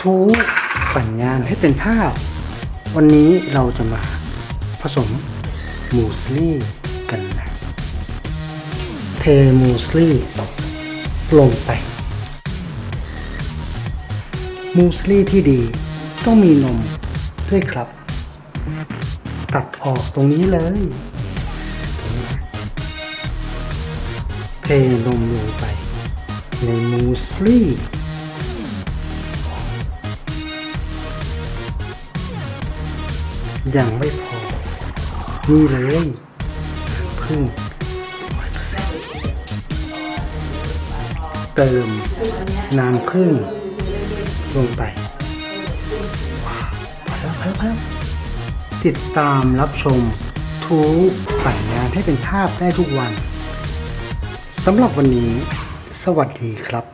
ทูปั่นงานให้เป็นภาพวันนี้เราจะมาผสมมูสลี่กันนะเทมูสลี่ลงไป มูสลี่ที่ดีต้องมีนมด้วยครับ ตัดออกตรงนี้เลย เทนมลงไปในมูสลี่ ยังไม่พอ นี่เลยพึ่งเติมน้ำพึ่งลงไปว้าวพอแล้วพอแล้วติดตามรับชมทูปั่นงานให้เป็นภาพได้ทุกวันสำหรับวันนี้ สวัสดีครับ